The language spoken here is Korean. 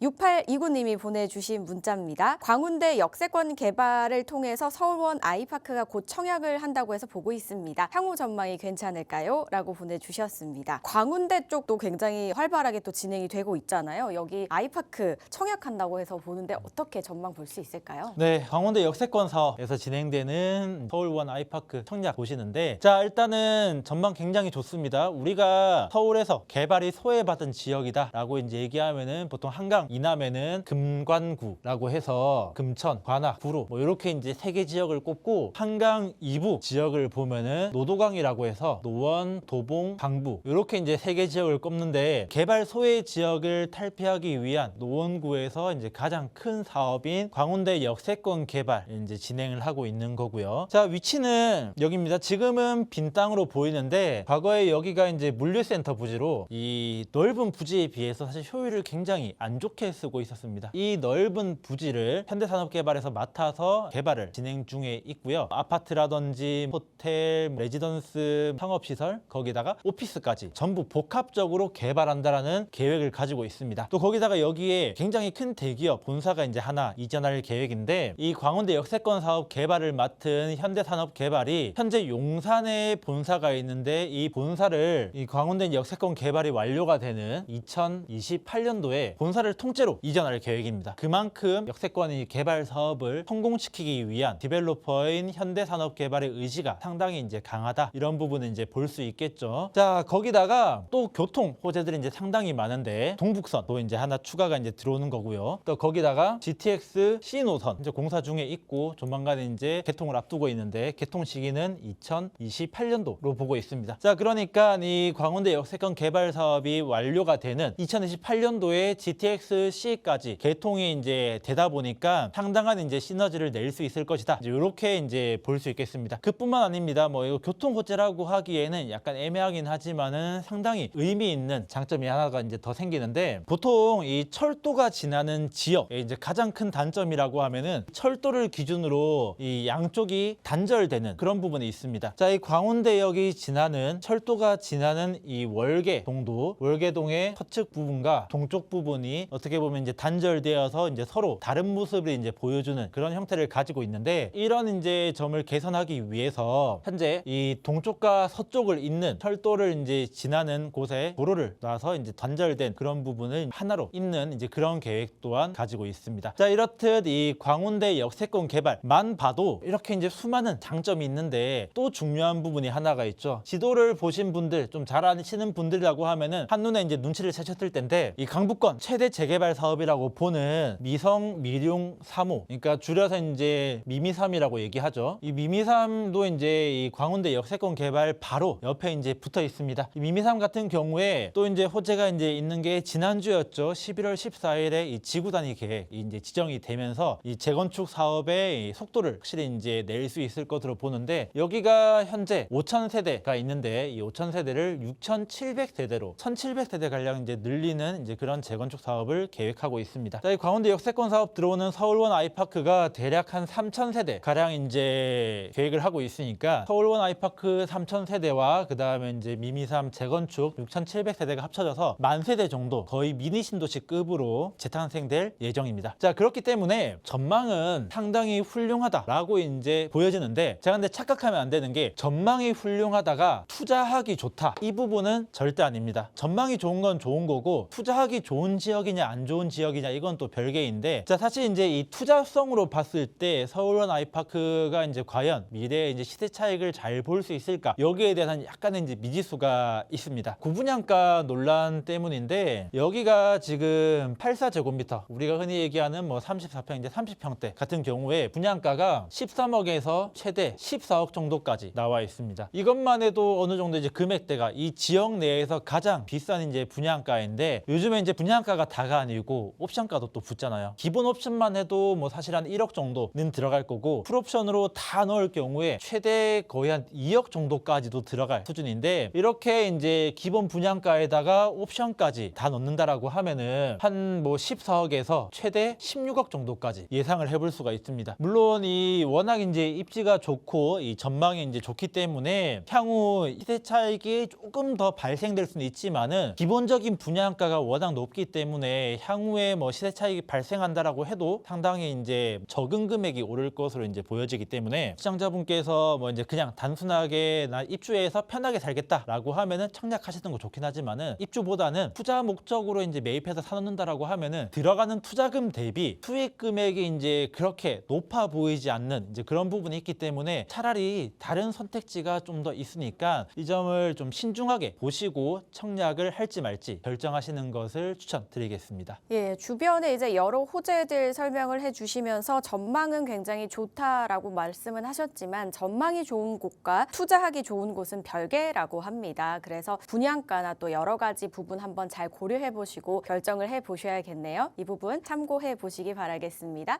6829님이 보내주신 문자입니다. 광운대 역세권 개발을 통해서 서울원 아이파크가 곧 청약을 한다고 해서 보고 있습니다. 향후 전망이 괜찮을까요? 라고 보내주셨습니다. 광운대 쪽도 굉장히 활발하게 또 진행이 되고 있잖아요. 여기 아이파크 청약한다고 해서 보는데 어떻게 전망 볼 수 있을까요? 네, 강원도 역세권 사업에서 진행되는 서울원 아이파크 청약 보시는데 자 일단은 전망 굉장히 좋습니다. 우리가 서울에서 개발이 소외받은 지역이다라고 이제 얘기하면은 보통 한강 이남에는 금관구라고 해서 금천, 관악, 구로 뭐 이렇게 이제 세 개 지역을 꼽고 한강 이부 지역을 보면은 노도강이라고 해서 노원, 도봉, 방부 이렇게 이제 세 개 지역을 꼽는데 개발 소외 지역을 탈피하기 위한 노원구에서 이제 가장 큰 사업인 광운대 역세권 개발 이제 진행을 하고 있는 거고요. 자 위치는 여기입니다. 지금은 빈 땅으로 보이는데 과거에 여기가 이제 물류센터 부지로 이 넓은 부지에 비해서 사실 효율을 굉장히 안 좋게 쓰고 있었습니다. 이 넓은 부지를 현대산업개발에서 맡아서 개발을 진행 중에 있고요. 아파트라든지 호텔, 레지던스, 상업시설 거기다가 오피스까지 전부 복합적으로 개발한다라는 계획을 가지고 있습니다. 또 거기다가 여기에 굉장히 큰 대기업 본사가 이제 하나 이전할 계획인데 이 광운대 역세권 사업 개발을 맡은 현대산업개발이 현재 용산에 본사가 있는데 이 본사를 이 광운대 역세권 개발이 완료가 되는 2028년도에 본사를 통째로 이전할 계획입니다. 그만큼 역세권의 개발 사업을 성공시키기 위한 디벨로퍼인 현대산업개발의 의지가 상당히 이제 강하다 이런 부분은 이제 볼 수 있겠죠. 자 거기다가 또 교통 호재들이 이제 상당히 많은데 동북선도 이제 하나 추가가 이제 들어오는 거고요. 또 거기다가 GTX C 노선 이제 공사 중에 있고 조만간 이제 개통을 앞두고 있는데 개통 시기는 2028년도로 보고 있습니다. 자 그러니까 이 광운대 역세권 개발 사업이 완료가 되는 2028년도에 GTX C까지 개통이 이제 되다 보니까 상당한 이제 시너지를 낼 수 있을 것이다. 이제 이렇게 이제 볼 수 있겠습니다. 그뿐만 아닙니다. 뭐 이거 교통 호재라고 하기에는 약간 애매하긴 하지만은 상당히 의미 있는 장점이 하나가 이제 더 생기는데 보통 이 철도가 지나는 지역의 이제 가장 큰 단점이라고 하면은 철도를 기준으로 이 양쪽이 단절되는 그런 부분이 있습니다. 자, 이 광운대역이 지나는 철도가 지나는 이 월계동도 월계동의 서측 부분과 동쪽 부분이 어떻게 보면 이제 단절되어서 이제 서로 다른 모습을 이제 보여주는 그런 형태를 가지고 있는데 이런 이제 점을 개선하기 위해서 현재 이 동쪽과 서쪽을 잇는 철도를 이제 지나는 곳에 도로를 놔서 이제 단절된 그런 부분을 하나로 잇는 이제 그런 계획 또한 가지고 있습니다. 자 이렇듯 이 광운대 역세권 개발만 봐도 이렇게 이제 수많은 장점이 있는데 또 중요한 부분이 하나가 있죠. 지도를 보신 분들 좀 잘 아시는 분들이라고 하면은 한눈에 이제 눈치를 채셨을 텐데 이 강북권 최대 재개 발 사업이라고 보는 미성 미룡 3호 그러니까 줄여서 이제 미미삼이라고 얘기하죠. 이 미미삼도 이제 이 광운대 역세권 개발 바로 옆에 이제 붙어 있습니다. 이 미미삼 같은 경우에 또 이제 호재가 이제 있는 게 지난주였죠. 11월 14일에 이 지구 단위 계획이 이제 지정이 되면서 이 재건축 사업의 이 속도를 확실히 이제 낼 수 있을 것으로 보는데 여기가 현재 5천 세대가 있는데 이 5천 세대를 6,700 세대로 1,700 세대 가량 이제 늘리는 이제 그런 재건축 사업을 계획하고 있습니다. 자, 이 광운대 역세권 사업 들어오는 서울원 아이파크가 대략 한 3천 세대 가량 이제 계획을 하고 있으니까 서울원 아이파크 3천 세대와 그 다음에 이제 미미삼 재건축 6,700세대가 합쳐져서 만 세대 정도 거의 미니 신도시급으로 재탄생될 예정입니다. 자 그렇기 때문에 전망은 상당히 훌륭하다라고 이제 보여지는데 제가 근데 착각하면 안 되는 게 전망이 훌륭하다가 투자하기 좋다 이 부분은 절대 아닙니다. 전망이 좋은 건 좋은 거고 투자하기 좋은 지역이냐 안 좋은 지역이냐 이건 또 별개인데 자 사실 이제 이 투자성으로 봤을 때 서울원 아이파크가 이제 과연 미래에 이제 시대 차익을 잘 볼 수 있을까 여기에 대한 약간의 이제 미지수가 있습니다. 구분양가 논란 때문인데 여기가 지금 84제곱미터 우리가 흔히 얘기하는 뭐 34평 이제 30평대 같은 경우에 분양가가 13억에서 최대 14억 정도까지 나와 있습니다. 이것만 해도 어느 정도 이제 금액대가 이 지역 내에서 가장 비싼 이제 분양가인데 요즘에 이제 분양가가 다가 아니고 옵션가도 또 붙잖아요. 기본 옵션만 해도 뭐 사실 한 1억 정도는 들어갈 거고 풀옵션으로 다 넣을 경우에 최대 거의 한 2억 정도까지도 들어갈 수준인데 이렇게 이제 기본 분양가에다가 옵션까지 다 넣는다라고 하면은 한 뭐 14억에서 최대 16억 정도까지 예상을 해볼 수가 있습니다. 물론 이 워낙 이제 입지가 좋고 이 전망이 이제 좋기 때문에 향후 시세 차익이 조금 더 발생될 수는 있지만은 기본적인 분양가가 워낙 높기 때문에 향후에 뭐 시세 차익이 발생한다라고 해도 상당히 이제 적은 금액이 오를 것으로 이제 보여지기 때문에 시청자분께서 뭐 이제 그냥 단순하게 나 입주해서 편하게 살겠다라고 하면은 청약하시는 거 좋긴 하지만은 입주보다는 투자 목적으로 이제 매입해서 사놓는다라고 하면은 들어가는 투자금 대비 수익 금액이 이제 그렇게 높아 보이지 않는 이제 그런 부분이 있기 때문에 차라리 다른 선택지가 좀 더 있으니까 이 점을 좀 신중하게 보시고 청약을 할지 말지 결정하시는 것을 추천드리겠 습니다. 예, 주변에 이제 여러 호재들 설명을 해주시면서 전망은 굉장히 좋다라고 말씀은 하셨지만 전망이 좋은 곳과 투자하기 좋은 곳은 별개라고 합니다. 그래서 분양가나 또 여러 가지 부분 한번 잘 고려해 보시고 결정을 해 보셔야겠네요. 이 부분 참고해 보시기 바라겠습니다.